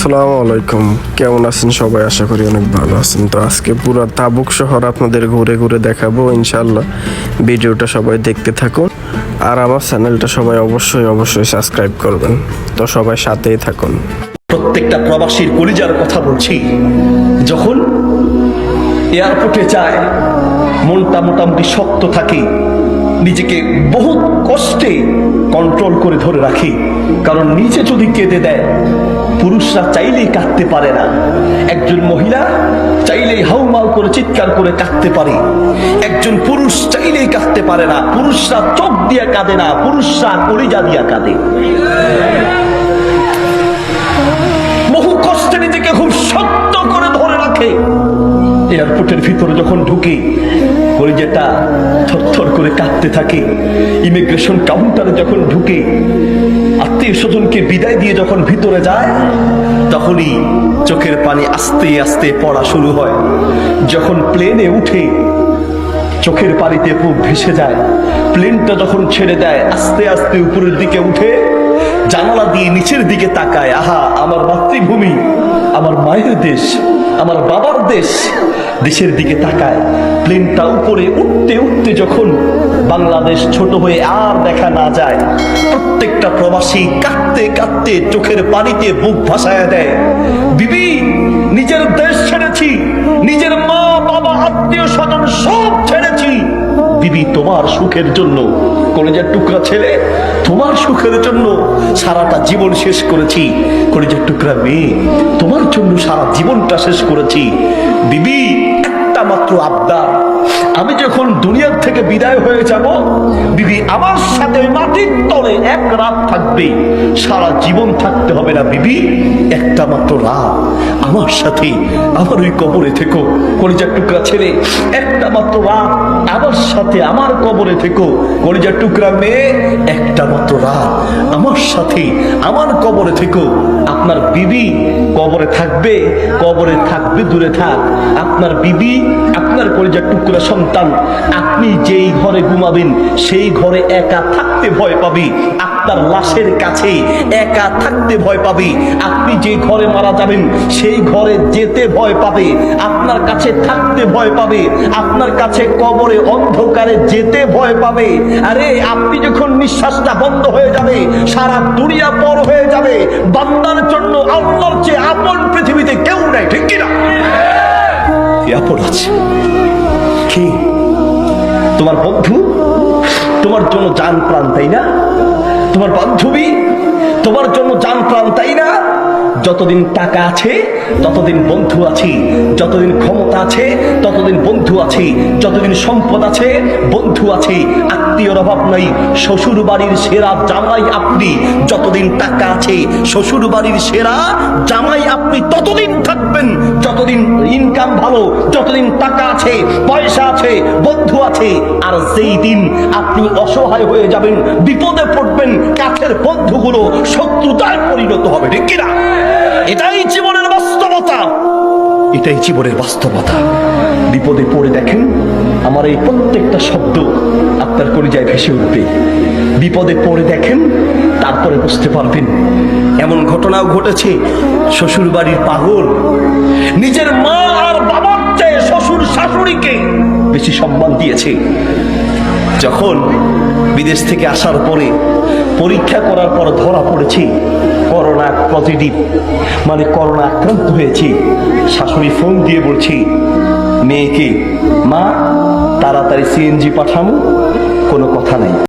আসসালামু আলাইকুম। কেমন আছেন সবাই? আশা করি অনেক ভালো আছেন। তো আজকে পুরো তাবুক শহর আপনাদের ঘুরে ঘুরে দেখাবো ইনশাল্লাহ ভিডিওটা সবাই দেখতে থাকুন। আর আমার চ্যানেলটা সবাই অবশ্যই অবশ্যই সাবস্ক্রাইব করবেন। তো সবাই সাথেই থাকুন। প্রত্যেকটা প্রবাসীর কলিজার কথা বলছি। যখন এয়ারপোর্টে যায়, মনটা মোটামুটি শক্ত থাকে। নিজেকে বহু কষ্টে কন্ট্রোল করে ধরে রাখি। কারণ নিচে যদি কেঁদে দেয়, পুরুষরা চাইলেই কাঁদতে পারে না। একজন মহিলা চাইলেই হাউমাউ করে, চিৎকার করে কাঁদতে পারে। একজন পুরুষ চাইলেই কাঁদতে পারে না। পুরুষরা চোখ দিয়ে কাঁদে না, পুরুষরা কলিজা দিয়া কাঁদে। বহু কষ্টে নিজেকে খুব শক্ত করে ধরে রাখে। এয়ারপোর্টের ভিতরে যখন ঢুকে কলিজাটা থরথর করে কাঁদতে থাকে। ইমিগ্রেশন কাউন্টারে যখন ঢুকে, আত্মীয় স্বজনকে বিদায় দিয়ে যখন ভিতরে যায়, তখনই চোখের পানি আস্তে আস্তে পড়া শুরু হয়। যখন প্লেনে উঠে, চোখের পানিতে বুক ভেসে যায়। প্লেনটা যখন ছেড়ে দেয়, আস্তে আস্তে উপরের দিকে উঠে, জানালা দিয়ে নিচের দিকে তাকায়। আহা, আমার মাতৃভূমি, আমার মায়ের দেশ, আমার বাবার দেশ দেশের দিকে তাকায়। প্লেনটা উপরে উঠতে উঠতে যখন বাংলাদেশ ছোট হয়ে আর দেখা না যায়, প্রত্যেকটা প্রবাসী কাঁদতে কাঁদতে চোখের পানিতে বুক ভাসায় দেয়। বিবি, নিজের দেশ ছেড়েছি, নিজের মা, বাবা, আত্মীয় স্বজন সব ছেড়েছি। বিবি, তোমার সুখের জন্য, কলেজের টুকরা ছেলে, তোমার সুখের জন্য সারাটা জীবন শেষ করেছি। কলেজের টুকরা মেয়ে, তোমার জন্য সারা জীবনটা শেষ করেছি। বিবি একটা মাত্র আবদার। আমি যখন দুনিয়ার থেকে বিদায় হয়ে যাব, বিবি আমার সাথে মাটির তলে এক রাত থাকবে। সারা জীবন থাকতে হবে না, বিবি। একটা মাত্র রাত। আমার সাথে, আমার ওই কবরে থেকো। কলিজার টুকরা ছেলে একটা মাত্র রাত আমার সাথে, আমার কবরে থেকো। কলিজার টুকরা মেয়ে একটা মাত্র রাত আমার সাথে, আমার কবরে থেকো। আপনার বিবি কবরে থাকবে কবরে থাকবে, দূরে থাক। আপনার বিবি, আপনার কলিজার টুকরা সন্তান আপনি যেই ঘরে ঘুমাবেন, সেই ঘরে একা থাকতে ভয় পাবে। আপনার লাশের কাছে একা থাকতে ভয় পাবে। আপনি যে ঘরে মারা যাবেন, সেই ঘরে যেতে ভয় পাবে। আপনার কাছে থাকতে ভয় পাবে। আপনার কাছে কবরে অন্ধকারে যেতে ভয় পাবে। আরে, আপনি যখন নিঃশ্বাসটা বন্ধ হয়ে যাবে, সারা দুনিয়া পর হয়ে যাবে। বান্দার জন্য আল্লাহর চেয়ে আপন পৃথিবীতে কেউ নাই, ঠিক কিনা? আপন আছে। কি? তোমার বন্ধু? তোমার জন্য জান প্রাণ, তাই না? তোমার বান্ধবী? তোমার জন্য জান প্রাণ, তাই না? যতদিন টাকা আছে, ততদিন বন্ধু আছি। যতদিন ক্ষমতা আছে, ততদিন বন্ধু আছি। যতদিন সম্পদ আছে, বন্ধু আছি। আত্মীয়র অভাব নাই শ্বশুর বাড়ির সেরা জামাই আপনি। যতদিন টাকা আছে শ্বশুর বাড়ির সেরা জামাই আপনি, ততদিন থাকবেন যতদিন ইনকাম ভালো, যতদিন টাকা আছে, পয়সা আছে, বন্ধু আছে, আর যেই দিন আপনি অসহায় হয়ে যাবেন, বিপদে পড়বেন, কাছের বন্ধুগুলো শত্রুতায় পরিণত হবে কিনা? এটাই জীবনের বাস্তবতা। এটাই জীবনের বাস্তবতা। বিপদে পড়ে দেখেন, আমার এই প্রত্যেকটা শব্দ আপনার কলিজায় ভেসে উঠবে। বিপদে পড়ে দেখেন, তারপরে বুঝতে পারবেন। এমন ঘটনাও ঘটেছে শ্বশুর বাড়ির পাগল। নিজের মা আর বাবার চেয়ে শ্বশুর শাশুড়িকে বেশি সম্মান দিয়েছে। যখন বিদেশ থেকে আসার পরে পরীক্ষা করার পর ধরা পড়েছি, করোনা পজিটিভ মানে করোনা আক্রান্ত হয়েছি। শাশুড়ি ফোন দিয়ে বলছি, মেয়েকে, মা, তাড়াতাড়ি সিএনজি পাঠামো কোনো কথা নাই।